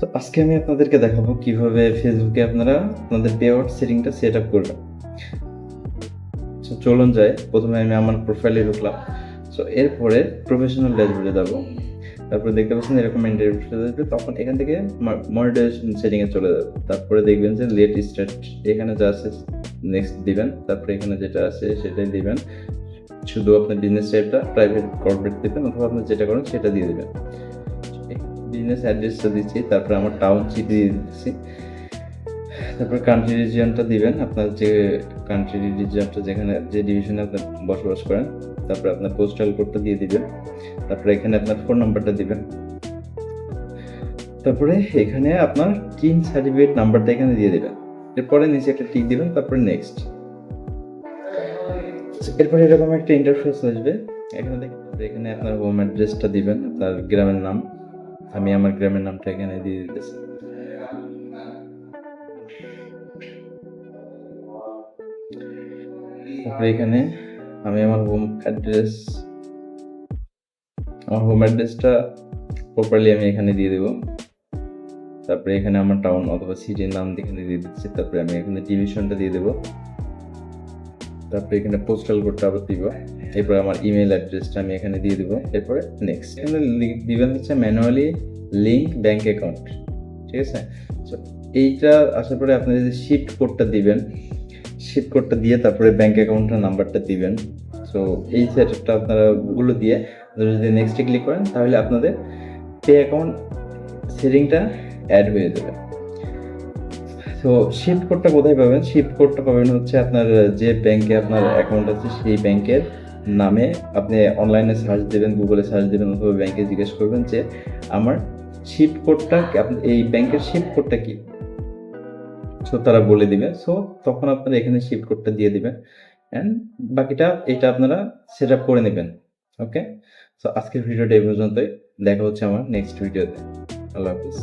তো আজকে আমি আপনাদেরকে দেখাবো কীভাবে ফেসবুকে আপনারা আপনাদের পে আউট সেটিংটা সেট আপ করবেন। তো চলুন যাই, প্রথমে আমি আমার প্রোফাইলে ঢুকলাম। সো এরপরে প্রফেশনাল ড্যাশবোর্ডে যাব। তারপরে দেখতে পাচ্ছেন এরকম ইন্টারভিউ তখন এখান থেকে মনিটাইজেশন সেটিংয়ে চলে যাবে। তারপরে দেখবেন যে লেট স্টার্ট এখানে যা আছে নেক্সট দিবেন। তারপরে এখানে যেটা আছে সেটাই দিবেন। শুধু আপনার বিজনেস টাইপটা প্রাইভেট কর্পোরেট দিবেন অথবা আপনি যেটা করেন সেটা দিয়ে দেবেন। বিজনেস অ্যাড্রেসটা দিচ্ছি, তারপরে আমার টাউন সিটি দিচ্ছি। তারপর কান্ট্রি রিজিয়নটা দিবেন, আপনার যে কান্ট্রি রিজিয়নটা যেখানে, যে ডিভিশনে আপনি বসবাস করেন, তারপরে আপনার পোস্টাল কোডটা দিয়ে দিবেন। তারপরে এখানে আপনার ফোন নাম্বারটা দিবেন। তারপরে এখানে আপনার তিন সার্টিফিকেট নাম্বারটা এখানে দিয়ে দেবেন। এরপরে নিচে একটা টিক দিবেন, তারপরে নেক্সট এরপরে এরকম একটা ইন্টারফেস আসবে। এখানে দেখেন এখানে আপনার হোম অ্যাড্রেসটা দিবেন, আপনার গ্রামের নাম। আমি আমার গ্রামের নামটা এখানে দিয়ে দিতেছি। তারপরে এখানে আমি আমার হোম অ্যাড্রেস আমার হোম অ্যাড্রেসটা প্রপারলি আমি এখানে দিয়ে দেবো। তারপরে এখানে আমার টাউন অথবা সিটির নাম এখানে দিয়ে দিচ্ছি তারপরে আমি এখানে ডিভিশনটা দিয়ে দেবো। তারপরে এখানে পোস্টাল কোডটা আবার দিব। এরপর আমার ইমেল অ্যাড্রেসটা আমি এখানে দিয়ে দেবো। এরপরে নেক্সট এখানে দিবেন হচ্ছে ম্যানুয়ালি লিঙ্ক ব্যাঙ্ক অ্যাকাউন্ট ঠিক আছে? এইটা আসার পরে আপনি যদি শিফট কোডটা দিবেন শিফট কোডটা দিয়ে তারপরে ব্যাঙ্ক অ্যাকাউন্টের নাম্বারটা দিবেন। সো এই সেটআপটা আপনারা ওগুলো দিয়ে যদি নেক্সটে ক্লিক করেন, তাহলে আপনাদের পে অ্যাকাউন্ট সেটিংটা অ্যাড হয়ে যাবে। তো শিফট কোডটা কোথায় পাবেন? শিফট কোডটা পাবেন হচ্ছে আপনার যে ব্যাংকে আপনার অ্যাকাউন্ট আছে, সেই ব্যাংকের নামে আপনি অনলাইনে সার্চ দেবেন গুগলে সার্চ দেবেন, অথবা ব্যাংকে জিজ্ঞেস করবেন যে আমার শিফট কোডটা এই ব্যাংকের শিফট কোডটা কি? সো তারা বলে দিবে। সো তখন আপনারা এখানে শিফট কোডটা দিয়ে দিবেন। অ্যান্ড বাকিটা এটা আপনারা সেট আপ করে নেবেন। ওকে সো আজকের ভিডিওটা এই পর্যন্তই। দেখা হচ্ছে আমার নেক্সট ভিডিওতে আল্লাহ হাফিজ।